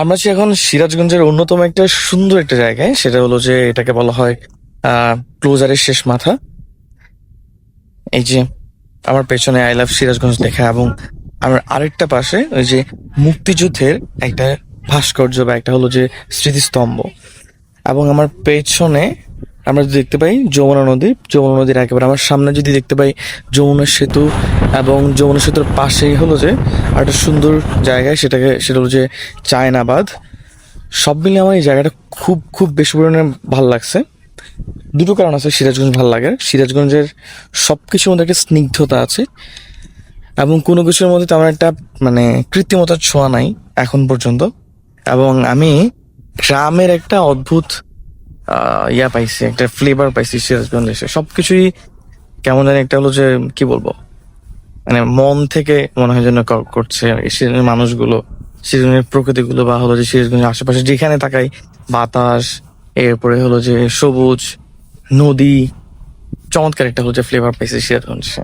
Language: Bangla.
আমরা আছি এখন সিরাজগঞ্জের অন্যতম একটা সুন্দর একটা জায়গায়, সেটা হলো যে এটাকে বলা হয় ক্লোজারের শেষ মাথা। এই যে আমার পেছনে আই লাভ সিরাজগঞ্জ লেখা এবং আমার আরেকটা পাশে ওই যে মুক্তিযুদ্ধের একটা ভাস্কর্য বা একটা হলো যে স্মৃতিস্তম্ভ। এবং আমার পেছনে আমরা যদি দেখতে পাই যমুনা নদী, যমুনা নদীর একেবারে আমার সামনে যদি দেখতে পাই যমুনা সেতু এবং যমুনা সেতুর পাশেই হলো যে একটা সুন্দর জায়গায় সেটাকে সেটা হলো যে চায়নাবাদ। সব মিলিয়ে আমার এই জায়গাটা খুব খুব বেশি পরিমাণে ভালো লাগছে। দুটো কারণ আছে সিরাজগঞ্জ ভালো লাগে। সিরাজগঞ্জের সব কিছুর মধ্যে একটা স্নিগ্ধতা আছে এবং কোনো কিছুর মধ্যে তেমন একটা মানে কৃত্রিমতার ছোঁয়া নাই এখন পর্যন্ত। এবং আমি গ্রামের একটা অদ্ভুত ইয়া পাইছি, একটা ফ্লেভার পাইছি সিরাজগঞ্জ এসে সবকিছুই কেমন জানি একটা হলো যে, কি বলব? মানে মন থেকে মনে হয় যেন করছে সিরাজগঞ্জের মানুষগুলো সিরাজগঞ্জের প্রকৃতিগুলো বা হলো যে সিরাজগঞ্জের আশেপাশে যেখানে তাকাই, বাতাস, এরপরে হলো যে সবুজ, নদী, চমৎকার একটা হলো যে ফ্লেভার পাইছে সিরাজগঞ্জে